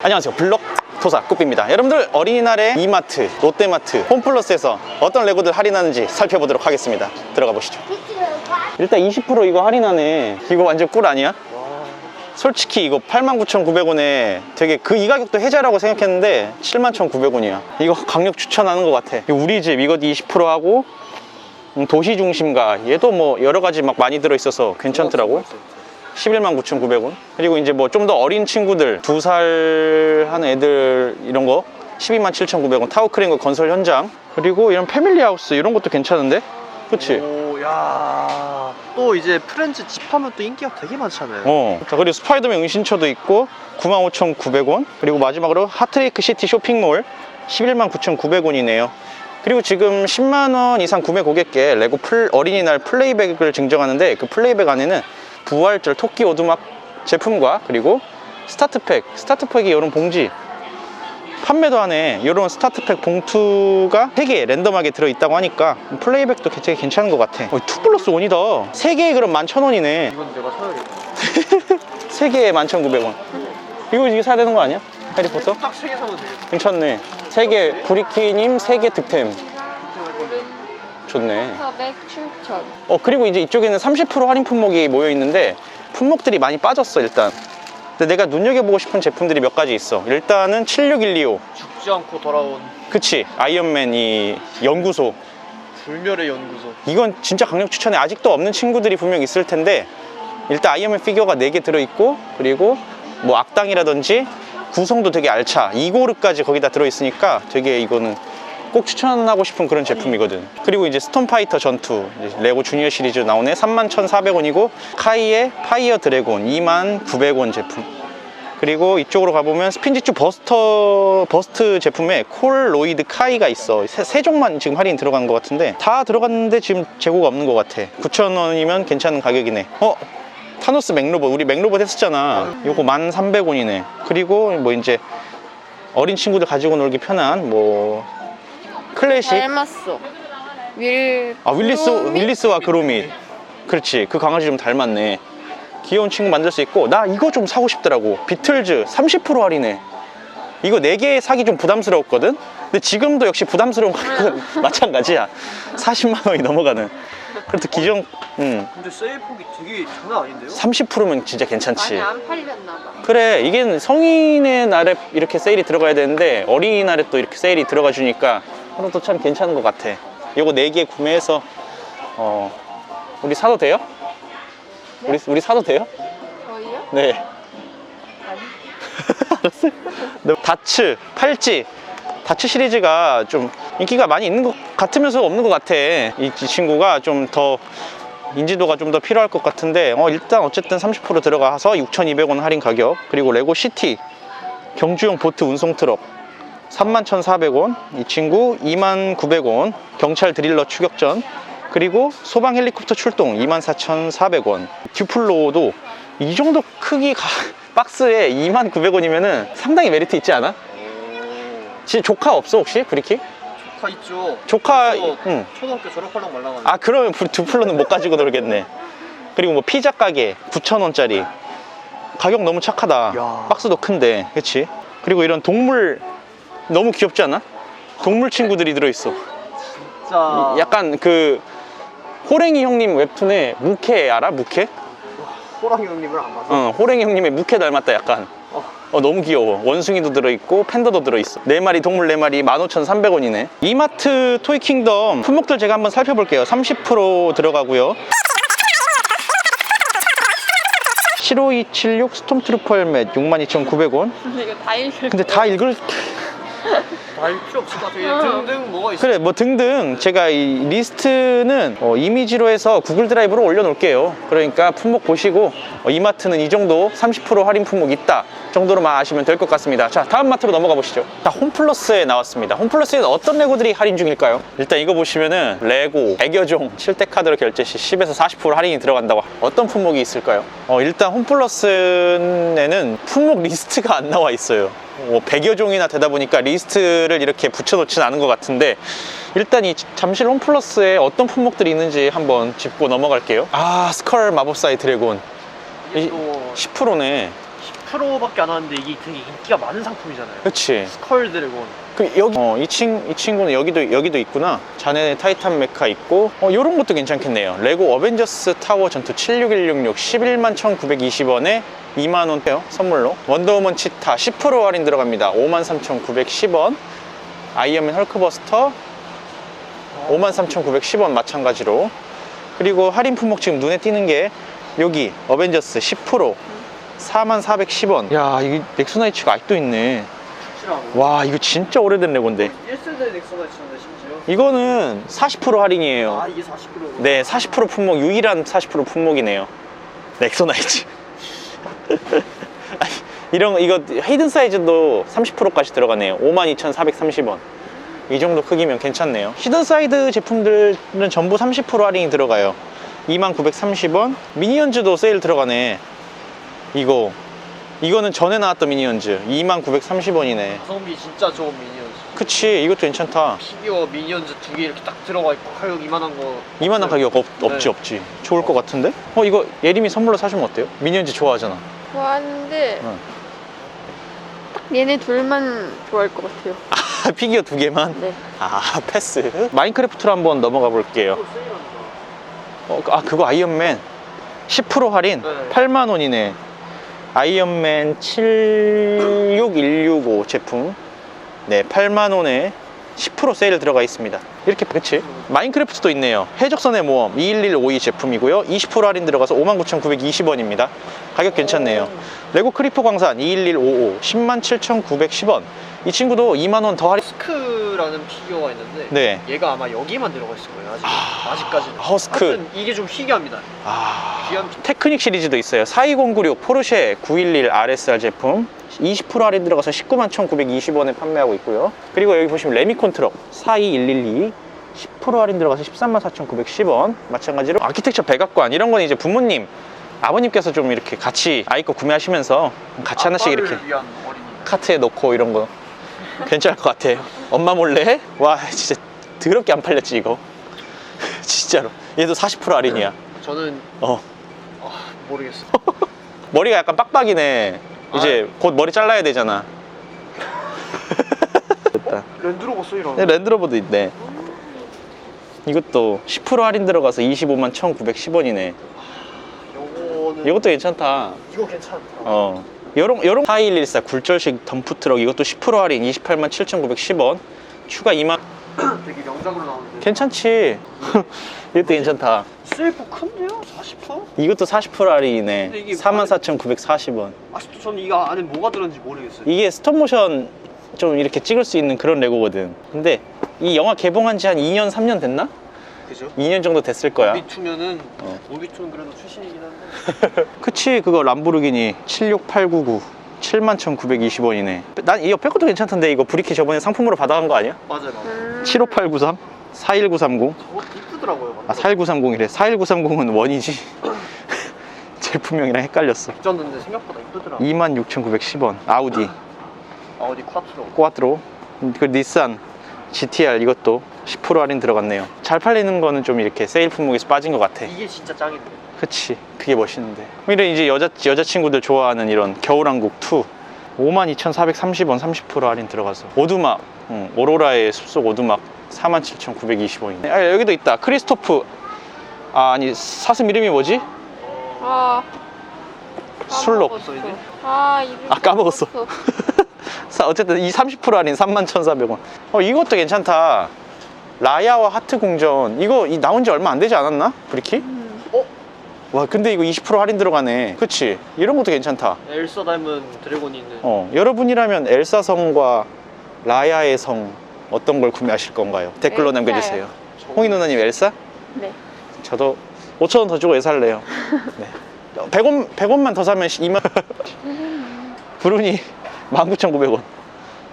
안녕하세요. 블럭 토사 꾸삐입니다. 여러분들 어린이날에 이마트, 롯데마트, 홈플러스에서 어떤 레고들 할인하는지 살펴보도록 하겠습니다. 들어가 보시죠. 일단 20% 이거 할인하네. 이거 완전 꿀 아니야? 솔직히 이거 89,900원에 되게 그 이 가격도 해자라고 생각했는데 71,900원이야. 이거 강력 추천하는 것 같아. 우리 집 이거 20% 하고 음, 도시 중심가. 얘도 뭐 여러 가지 막 많이 들어있어서 괜찮더라고 11만 9,900원. 그리고 이제 뭐 좀 더 어린 친구들, 두살 하는 애들 이런 거 12만 7,900원. 타워크랭거 건설 현장. 그리고 이런 패밀리 하우스 이런 것도 괜찮은데? 그치? 오, 야. 또 이제 프렌즈 집 하면 또 인기가 되게 많잖아요. 어. 자, 그리고 스파이더맨 은신처도 있고 95,900원. 그리고 마지막으로 하트레이크 시티 쇼핑몰 11만 9,900원이네요. 그리고 지금 10만 원 이상 구매 고객께 레고 플- 어린이날 플레이백을 증정하는데 그 플레이백 안에는 부활절 토끼 오두막 제품과 그리고 스타트팩, 스타트팩이 이런 봉지 판매도 하네. 이런 스타트팩 봉투가 3개 랜덤하게 들어있다고 하니까 플레이백도 되게 괜찮은 것 같아. 어, 2 플러스 1이다. 3개에 그럼 11,000원이네. 이건 내가 사야겠다. 3개에 11,900원. 이거 이게 사야 되는 거 아니야? 해리포터? 딱세개 사면 되겠다. 괜찮네. 3개, 브리키님 3개 득템. 좋네. 400 출천. 어, 그리고 이제 이쪽에는 30% 할인 품목이 모여 있는데, 품목들이 많이 빠졌어, 일단. 근데 내가 눈여겨보고 싶은 제품들이 몇 가지 있어. 일단은 76125. 죽지 않고 돌아온 그치. 아이언맨 이 연구소. 불멸의 연구소. 이건 진짜 강력 추천해. 아직도 없는 친구들이 분명 있을 텐데 일단 아이언맨 피규어가 4개 들어있고 그리고 뭐 악당이라든지 구성도 되게 알차. 이고르까지 거기다 들어있으니까 되게 이거는 꼭 추천하고 싶은 그런 제품이거든. 그리고 이제 스톤파이터 전투 레고 주니어 시리즈 나오네. 31,400원이고 카이의 파이어 드래곤 29,900원 제품. 그리고 이쪽으로 가보면 스핀지추 버스터 버스트 제품에 콜 로이드 카이가 있어. 세, 세 종만 지금 할인 들어간 것 같은데 다 들어갔는데 지금 재고가 없는 것 같아. 9,000원이면 괜찮은 가격이네. 어? 타노스 맥로봇 우리 맥로봇 했었잖아. 요거 1,300원이네. 그리고 뭐 이제 어린 친구들 가지고 놀기 편한 뭐 클래식 닮았어. 윌. 아 윌리스 그로미? 윌리스와 그로밋 그렇지 그 강아지 좀 닮았네 귀여운 친구 만들 수 있고 나 이거 좀 사고 싶더라고 비틀즈 30% 할인해 이거 4개 사기 좀 부담스러웠거든 근데 지금도 역시 부담스러운 가격은 마찬가지야 40만 원이 넘어가는 그래도 기존 음, 근데 세일 폭이 되게 장난 아닌데요? 30%면 진짜 괜찮지 많이 안 팔렸나 봐. 그래 이게 성인의 날에 이렇게 세일이 들어가야 되는데 어린이날에 또 이렇게 세일이 들어가 주니까 또참 괜찮은 것 같아 요거 4개 구매해서 어 우리 사도 돼요? 우리, 우리 사도 돼요? 저희요? 네 아니. 알았어요 네, 다츠, 팔찌 다츠 시리즈가 좀 인기가 많이 있는 것 같으면서 없는 것 같아 이, 이 친구가 좀 더 인지도가 좀 더 필요할 것 같은데 어, 일단 어쨌든 30% 들어가서 6,200원 할인 가격 그리고 레고 시티 경주용 보트 운송 트럭 31,400원 이 친구 29,900원 경찰 드릴러 추격전 그리고 소방 헬리콥터 출동 24,400원 듀플로도 이 정도 크기 가- 박스에 29,900원이면은 상당히 메리트 있지 않아? 오. 진짜 조카 없어 혹시 브리키? 조카 있죠. 조카, 저 응. 초등학교 졸업하려고 말랑하는. 아 그러면 부- 듀플로는 못 가지고 놀겠네 그리고 뭐 피자 가게 9,000원짜리 가격 너무 착하다 야. 박스도 큰데 그치? 그리고 이런 동물 너무 귀엽지 않아? 동물 친구들이 들어있어 진짜. 약간 그 호랭이 형님 웹툰에 무케 알아? 무케? 호랑이 형님을 안 봐서. 어, 호랭이 형님의 무케 닮았다 약간 어. 어, 너무 귀여워. 원숭이도 들어있고, 팬더도 들어있어. 네마리 동물 네마리 15,300원이네. 이마트 토이킹덤 품목들 제가 한번 살펴볼게요. 30% 들어가고요. 75276 스톰트루퍼 헬멧 62,900원. 근데 이거 다 읽을 근데 다 읽을 알 필요 없을 것 같아요. 등등 뭐가 있어? 그래 뭐 등등 제가 이 리스트는 어, 이미지로 해서 구글 드라이브로 올려놓을게요 그러니까 품목 보시고 어, 이 마트는 이 정도 30% 할인 품목 있다 정도로만 아시면 될 것 같습니다 자 다음 마트로 넘어가 보시죠 자 홈플러스에 나왔습니다 홈플러스에는 어떤 레고들이 할인 중일까요? 일단 이거 보시면은 레고 애교종 7대 카드로 결제 시 10에서 40% 할인이 들어간다고 어떤 품목이 있을까요? 어, 일단 홈플러스에는 품목 리스트가 안 나와 있어요 뭐 100여 종이나 되다 보니까 리스트를 이렇게 붙여놓지는 않은 것 같은데 일단 이 잠실 홈플러스에 어떤 품목들이 있는지 한번 짚고 넘어갈게요. 아 스컬 마법사의 드래곤. 이또 10%네 프로밖에 안 하는데 이게 되게 인기가 많은 상품이잖아요. 그치. 스컬 드래곤. 그 여기 어, 이, 친, 이 친구는 여기도 여기도 있구나. 자네 타이탄 메카 있고 어 요런 것도 괜찮겠네요. 레고 어벤져스 타워 전투 76166 11만 1920원에 2만원대요 선물로. 원더우먼 치타 10% 할인 들어갑니다. 5만 3910원. 아이언맨 헐크버스터 5만 3910원 마찬가지로. 그리고 할인 품목 지금 눈에 띄는 게 여기 어벤져스 10% 4만 410원. 야 이게 넥소나이츠가 아직도 있네. 와 이거 진짜 오래된 레고인데. 1세대 넥서나이츠인데 심지어. 이거는 40% 할인이에요. 아 이게 40%고. 네40% 품목 유일한 40% 품목이네요. 넥소나이츠. 아니, 이런 거, 이거 히든 사이즈도 30%까지 들어가네요. 52,430원. 이 정도 크기면 괜찮네요. 히든 사이드 제품들은 전부 30% 할인이 들어가요. 2930원. 미니언즈도 세일 들어가네 이거 이거는 전에 나왔던 미니언즈 2930원이네 가성비 진짜 좋은 미니언즈. 그치 이것도 괜찮다 피규어 미니언즈 두 개 이렇게 딱 들어가 있고 가격 이만한 거. 이만한 가격 없, 없지 네. 없지 좋을 것 같은데? 어 이거 예림이 선물로 사주면 어때요? 미니언즈 좋아하잖아 좋아하는데 응. 딱 얘네 둘만 좋아할 것 같아요. 피규어 두 개만? 네. 아 패스 마인크래프트로 한번 넘어가 볼게요 어, 아 그거 아이언맨 10% 할인 네. 8만 원이네 아이언맨 76165 제품. 네 8만 원에 10% 세일 들어가 있습니다. 이렇게 그치? 마인크래프트도 있네요. 해적선의 모험 21152 제품이고요. 20% 할인 들어가서 59,920원입니다. 가격 괜찮네요. 레고 크리퍼 광산 21155 107,910원 이 친구도 2만 원 더 할인 스크라는 피규어가 있는데 네 얘가 아마 여기만 들어가 있을 거예요. 아직 아직까지는. 허스크. 하여튼 이게 좀 희귀합니다. 아... 귀한 피- 테크닉 시리즈도 있어요 42096 포르쉐 911 RSR 제품 20% 할인 들어가서 19만 1920원에 판매하고 있고요 그리고 여기 보시면 레미콘 트럭 42112 10% 할인 들어가서 13만 4,910원 마찬가지로 아키텍처 백악관 이런 건 이제 부모님 아버님께서 좀 이렇게 같이 아이 거 구매하시면서 같이 하나씩 이렇게. 카트에 넣고 이런 거 괜찮을 것 같아요 엄마 몰래 와 진짜 더럽게 안 팔렸지 이거 진짜로 얘도 40% 할인이야 저는 어 아, 모르겠어. 머리가 약간 빡빡이네. 이제 곧 머리 잘라야 되잖아. 됐다. 랜드로버 쓰이라. 네, 랜드로버도 있네. 이것도 10% 할인 들어가서 25만 1,910원이네. 요거는 이것도 괜찮다. 이거 괜찮다. 어. 요런 요런 4114 굴절식 덤프 트럭 이것도 10% 할인 28만 7,910원. 추가 2만 되게 명작으로 나오는데. 괜찮지. 이것도 괜찮다. 세이프 큰데요? 40%? 이것도 40% 할인이네. 근데 이게 44,940원. 아직도 저는 이거 안에 뭐가 들었는지 모르겠어요. 이게 스톱모션 좀 이렇게 찍을 수 있는 그런 레고거든. 근데 이 영화 개봉한 지 한 2년, 3년 됐나? 그죠? 2년 정도 됐을 거야. 오비투면은 어. 오비투는 그래도 출신이긴 한데. 그치, 그거 람보르기니 76899. 71,920원이네. 난 이거 빼고도 괜찮던데 이거 브리키 저번에 상품으로 받아간 거 아니야? 맞아요, 맞아요. 음. 75893, 41930. 저거 이쁘더라고요. 아, 41930이래. 41930은 원이지. 제품명이랑 헷갈렸어. 졌는데 생각보다 이쁘더라고. 26,910원. 아우디, 아우디 콰트로. 꼬아트로, 그 닛산, GTR 이것도 10% 할인 들어갔네요. 잘 팔리는 거는 좀 이렇게 세일 품목에서 빠진 것 같아. 이게 진짜 짱인데. 그치 그게 멋있는데 이런 이제 여자 여자친구들 좋아하는 이런 겨울왕국 2 52,430원 30% 할인 들어가서 오두막 응, 오로라의 숲속 오두막 47,920원이네 아 여기도 있다 크리스토프 아 아니 사슴 이름이 뭐지? 아. 술록. 까먹었어. 아, 이름 아, 까먹었어. 어쨌든 이 30% 할인 31,400원 어 이것도 괜찮다 라야와 하트 궁전 이거 이 나온 지 얼마 안 되지 않았나? 브리키? 음. 어? 와 근데 이거 20% 할인 들어가네 그치 이런 것도 괜찮다 엘사 닮은 드래곤이 있는. 어, 여러분이라면 엘사 성과 라야의 성 어떤 걸 구매하실 건가요? 댓글로 엘사요. 남겨주세요. 홍희 누나님 엘사? 네. 저도 5천 원 더 주고 애 살래요. 네. 100원 100원만 더 사면 2만. 브루니 19,900원.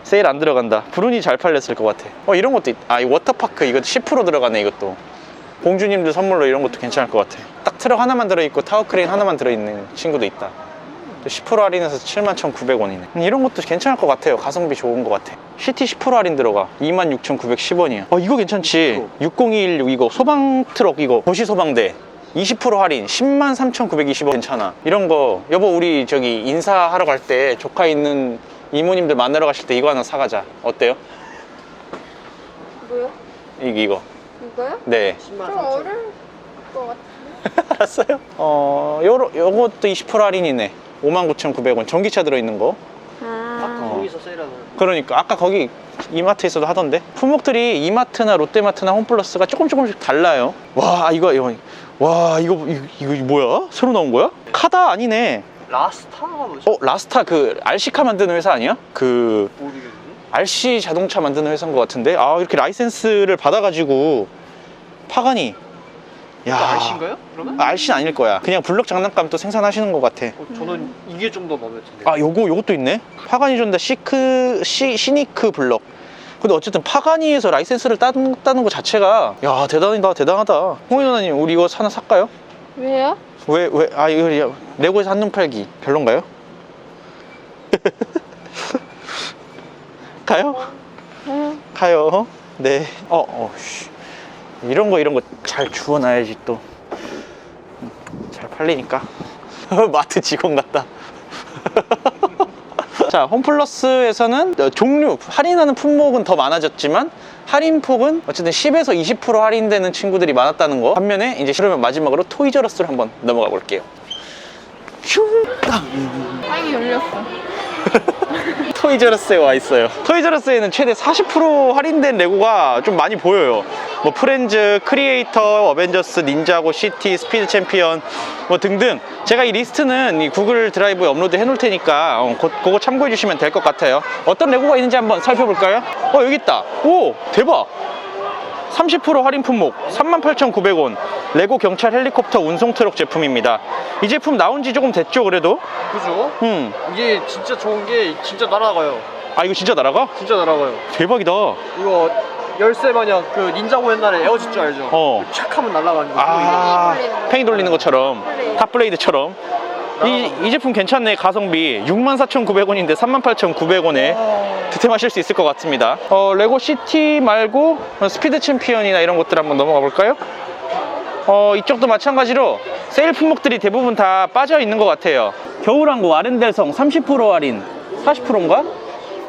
세일 안 들어간다. 브루니 잘 팔렸을 것 같아. 어 이런 것도 있... 아, 이 워터파크 이거 10% 들어가네 이것도. 공주님들 선물로 이런 것도 괜찮을 것 같아. 딱 트럭 하나만 들어있고 타워크레인 하나만 들어있는 친구도 있다. 또 10% 할인해서 71,900원이네. 이런 것도 괜찮을 것 같아요. 가성비 좋은 것 같아. CT 10% 할인 들어가. 26,910원이야. 어, 이거 괜찮지? 60216 이거 소방 트럭 이거 도시 소방대. 20% 할인 10만 3,920원 괜찮아. 이런 거 여보 우리 저기 인사하러 갈 때 조카 있는 이모님들 만나러 가실 때 이거 하나 사가자. 어때요? 뭐요? 이거 이거. 이거요? 네. 10만 좀 3천. 어려울 것 같아. 알았어요. 어 요러, 요것도 20% 할인이네. 59,900원. 전기차 들어있는 거. 아까 아, 거기서 세일하는. 그러니까. 아까 거기 이마트에서도 하던데. 품목들이 이마트나 롯데마트나 홈플러스가 조금 조금씩 달라요. 와 이거 이거 와 이거 이거, 이거 뭐야 새로 나온 거야 카다 아니네 라스타가 뭐지? 어 라스타 그 RC카 만드는 회사 아니야 그 모르겠네. RC 자동차 만드는 회사인 것 같은데 아 이렇게 라이센스를 받아가지고 파가니 야 이거 RC인가요? 그러면? RC는 아닐 거야 그냥 블럭 장난감 또 생산하시는 것 같아 어, 저는 이게 좀 더 마음에 드는데. 아 요거 요것도 있네 파가니 존다 시크 시, 시니크 블럭 근데 어쨌든 파가니에서 라이센스를 땄, 따는 것 자체가 야 대단하다 대단하다 누나님 우리 이거 하나 살까요? 왜요? 왜 왜 아 이거 레고에서 한눈 팔기 별론가요? 가요? 응. 가요 네 어, 어, 씨. 이런 거 이런 거 잘 주워놔야지 또 잘 팔리니까 마트 직원 같다 자, 홈플러스에서는 어, 종류, 할인하는 품목은 더 많아졌지만 할인폭은 어쨌든 10에서 20% 할인되는 친구들이 많았다는 거. 반면에 이제 그러면 마지막으로 토이저러스를 한번 넘어가 볼게요. 슝! 다행히 열렸어. 토이저러스에 와 있어요. 토이저러스에는 최대 40% 할인된 레고가 좀 많이 보여요. 뭐 프렌즈, 크리에이터, 어벤져스, 닌자고, 시티, 스피드 챔피언 뭐 등등. 제가 이 리스트는 이 구글 드라이브에 업로드 해놓을 테니까 어, 그, 그거 참고해 주시면 될 것 같아요. 어떤 레고가 있는지 한번 살펴볼까요? 어 여기 있다. 오 대박. 30% 할인 품목 38,900원 레고 경찰 헬리콥터 운송 트럭 제품입니다. 이 제품 나온 지 조금 됐죠 그래도? 그죠? 음. 이게 진짜 좋은 게 진짜 날아가요. 아 이거 진짜 날아가? 진짜 날아가요. 대박이다. 이거 열쇠 마냥 그 닌자고 옛날에 에어짓 줄 알죠? 어. 착 하면 날아가는 거. 아, 팽이 돌리는 거. 팽이 돌리는 것처럼 탑블레이드. 탑블레이드처럼 이, 이 제품 괜찮네 가성비 64,900원인데 38,900원에 득템하실 수 있을 것 같습니다 어, 레고 시티 말고 스피드 챔피언이나 이런 것들 한번 넘어가 볼까요? 어, 이쪽도 마찬가지로 세일 품목들이 대부분 다 빠져 있는 것 같아요 겨울왕국 아렌델성 30% 할인 40%인가?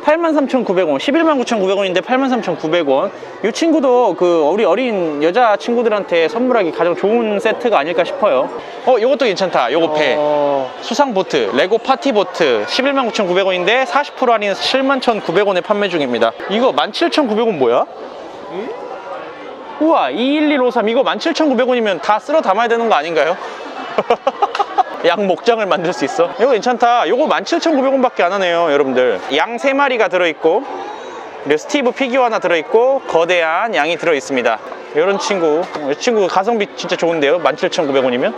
83,900원, 119,900원인데 83,900원. 이 친구도 그 우리 어린 여자 친구들한테 선물하기 가장 좋은 세트가 아닐까 싶어요. 어, 요것도 괜찮다. 요거 배. 어, 수상 보트, 레고 파티 보트 119,900원인데 40% 할인해서 71,900원에 판매 중입니다. 이거 17,900원 뭐야? 우와, 21153 이거 17,900원이면 다 쓸어 담아야 되는 거 아닌가요? 양 목장을 만들 수 있어. 이거 괜찮다. 이거 17,900원 밖에 안 하네요, 여러분들. 양 3마리가 들어있고, 그리고 스티브 피규어 하나 들어있고, 거대한 양이 들어있습니다. 이런 친구. 이 친구 가성비 진짜 좋은데요? 17,900원이면?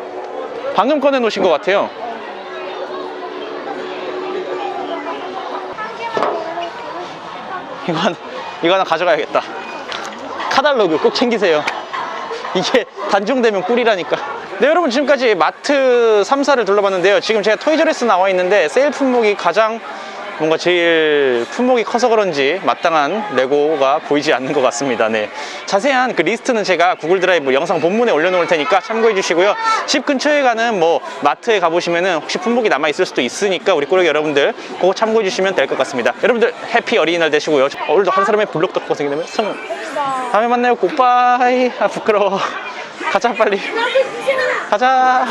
방금 꺼내 놓으신 것 같아요. 이거 하나, 이거 하나 가져가야겠다. 카달로그 꼭 챙기세요. 이게 단종되면 꿀이라니까. 네, 여러분 지금까지 마트 3사를 둘러봤는데요. 지금 제가 토이저레스 나와 있는데 세일 품목이 가장 뭔가 제일 품목이 커서 그런지 마땅한 레고가 보이지 않는 것 같습니다. 네. 자세한 그 리스트는 제가 구글 드라이브 영상 본문에 올려놓을 테니까 참고해 주시고요. 집 근처에 가는 뭐 마트에 가보시면은 혹시 품목이 남아 있을 수도 있으니까 우리 꾸러기 여러분들 그거 참고해 주시면 될 것 같습니다. 여러분들 해피 어린이날 되시고요. 오늘도 한 사람의 블록 덕후가 생기면 승. 다음에 만나요. 굿바이. 아 부끄러워. 가자 빨리. 가자.